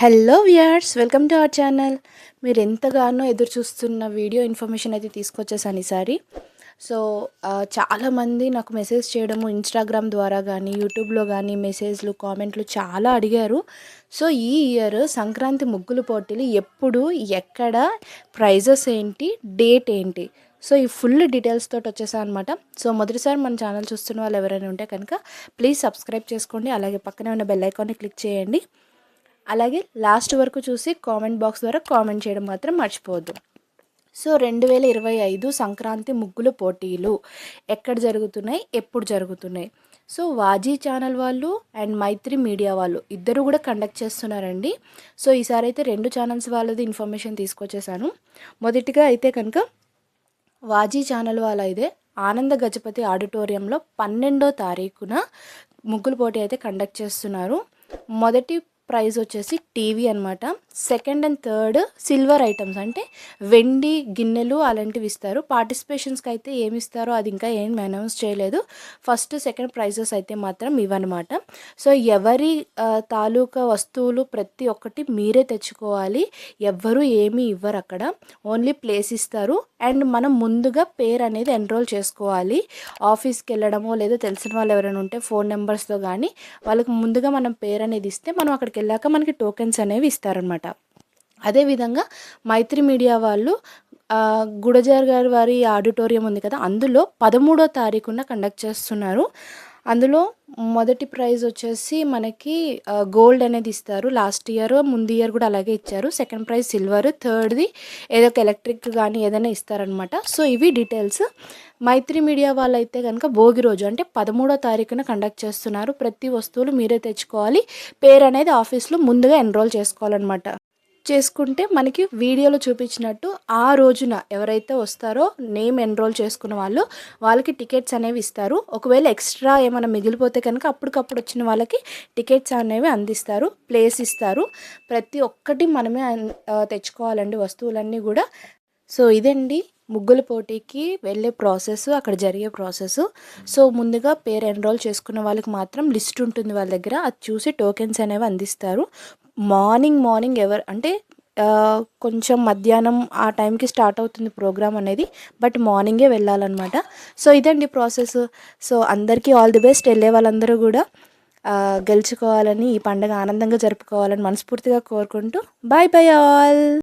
Hello viewers welcome to our channel మీరు ఎంతగానో ఎదురు చూస్తున్న వీడియో ఇన్ఫర్మేషన్ అయితే తీసుకొచ్చేసాను ఈసారి సో చాలామంది నాకు మెసేజ్ చేయడము ఇన్స్టాగ్రామ్ ద్వారా కానీ యూట్యూబ్లో కానీ మెసేజ్లు కామెంట్లు చాలా అడిగారు. సో ఈ ఇయర్ సంక్రాంతి ముగ్గులు పోటీలు ఎప్పుడు ఎక్కడ ప్రైజెస్ ఏంటి డేట్ ఏంటి? సో ఈ ఫుల్ డీటెయిల్స్ తోటి వచ్చేసా అనమాట సో మొదటిసారి మన ఛానల్ చూస్తున్న వాళ్ళు ఎవరైనా ఉంటే కనుక ప్లీజ్ సబ్స్క్రైబ్ చేసుకోండి. అలాగే పక్కనే ఉన్న బెల్ ఐకాన్ని క్లిక్ చేయండి. అలాగే లాస్ట్ వరకు చూసి కామెంట్ బాక్స్ ద్వారా కామెంట్ చేయడం మాత్రం మర్చిపోవద్దు. సో రెండు వేల ఇరవై ఐదు సంక్రాంతి ముగ్గుల పోటీలు ఎక్కడ జరుగుతున్నాయి? ఎప్పుడు జరుగుతున్నాయి? సో వాజీ ఛానల్ వాళ్ళు అండ్ మైత్రి మీడియా వాళ్ళు ఇద్దరు కూడా కండక్ట్ చేస్తున్నారండి. సో ఈసారి అయితే రెండు ఛానల్స్ వాళ్ళది ఇన్ఫర్మేషన్ తీసుకొచ్చేసాను. మొదటిగా అయితే కనుక వాజీ ఛానల్ వాళ్ళ అయితే ఆనంద గజపతి ఆడిటోరియంలో పన్నెండో తారీఖున ముగ్గుల పోటీ అయితే కండక్ట్ చేస్తున్నారు. మొదటి ప్రైజ్ వచ్చేసి టీవీ అనమాట second and third silver items. అంటే వెండి గిన్నెలు అలాంటివి ఇస్తారు. పార్టిసిపేషన్స్కి అయితే ఏమి ఇస్తారో అది ఇంకా ఏం అనౌన్స్ చేయలేదు. ఫస్ట్ సెకండ్ ప్రైజెస్ అయితే మాత్రం ఇవన్నమాట. సో ఎవరి తాలూకా వస్తువులు ప్రతి ఒక్కటి మీరే తెచ్చుకోవాలి. ఎవ్వరు ఏమీ ఇవ్వరు అక్కడ. ఓన్లీ ప్లేస్ ఇస్తారు. అండ్ మనం ముందుగా పేరు అనేది ఎన్రోల్ చేసుకోవాలి. ఆఫీస్కి వెళ్ళడమో లేదా తెలిసిన వాళ్ళు ఎవరైనా ఉంటే ఫోన్ నెంబర్స్తో కానీ వాళ్ళకి ముందుగా మనం పేరు అనేది ఇస్తే మనం అక్కడికి వెళ్ళాక మనకి టోకెన్స్ అనేవి ఇస్తారనమాట అదేవిధంగా మైత్రి మీడియా వాళ్ళు గుడజార్ గారి వారి ఆడిటోరియం ఉంది కదా అందులో పదమూడో తారీఖున కండక్ట్ చేస్తున్నారు. అందులో మొదటి ప్రైజ్ వచ్చేసి మనకి గోల్డ్ అనేది ఇస్తారు. లాస్ట్ ఇయర్ ముందు ఇయర్ కూడా అలాగే ఇచ్చారు. సెకండ్ ప్రైజ్ సిల్వర్ థర్డ్ది ఏదో ఒక ఎలక్ట్రిక్ కానీ ఏదైనా ఇస్తారనమాట సో ఇవి డీటెయిల్స్. మైత్రి మీడియా వాళ్ళు అయితే కనుక భోగి రోజు అంటే పదమూడో తారీఖున కండక్ట్ చేస్తున్నారు. ప్రతి వస్తువులు మీరే తెచ్చుకోవాలి. పేరు అనేది ఆఫీస్లో ముందుగా ఎన్రోల్ చేసుకోవాలన్నమాట. చేసుకుంటే మనకి వీడియోలో చూపించినట్టు ఆ రోజున ఎవరైతే వస్తారో నేమ్ ఎన్రోల్ చేసుకున్న వాళ్ళు వాళ్ళకి టికెట్స్ అనేవి ఇస్తారు. ఒకవేళ ఎక్స్ట్రా ఏమైనా మిగిలిపోతే కనుక అప్పటికప్పుడు వచ్చిన వాళ్ళకి టికెట్స్ అనేవి అందిస్తారు ప్లేస్ ఇస్తారు. ప్రతి ఒక్కటి మనమే తెచ్చుకోవాలండి వస్తువులన్నీ కూడా. సో ఇదండి ముగ్గుల పోటీకి వెళ్ళే ప్రాసెస్ అక్కడ జరిగే ప్రాసెస్. సో ముందుగా పేరు ఎన్రోల్ చేసుకున్న వాళ్ళకి మాత్రం లిస్ట్ ఉంటుంది వాళ్ళ దగ్గర. అది చూసి టోకెన్స్ అనేవి అందిస్తారు. మార్నింగ్ మార్నింగ్ ఎవరు అంటే కొంచెం మధ్యాహ్నం ఆ టైంకి స్టార్ట్ అవుతుంది ప్రోగ్రామ్ అనేది బట్ మార్నింగే వెళ్ళాలన్నమాట. సో ఇదండి ప్రాసెస్. సో అందరికీ ఆల్ ది బెస్ట్. వెళ్ళే వాళ్ళందరూ కూడా గెలుచుకోవాలని ఈ పండుగ ఆనందంగా జరుపుకోవాలని మనస్ఫూర్తిగా కోరుకుంటూ బాయ్ బై ఆల్!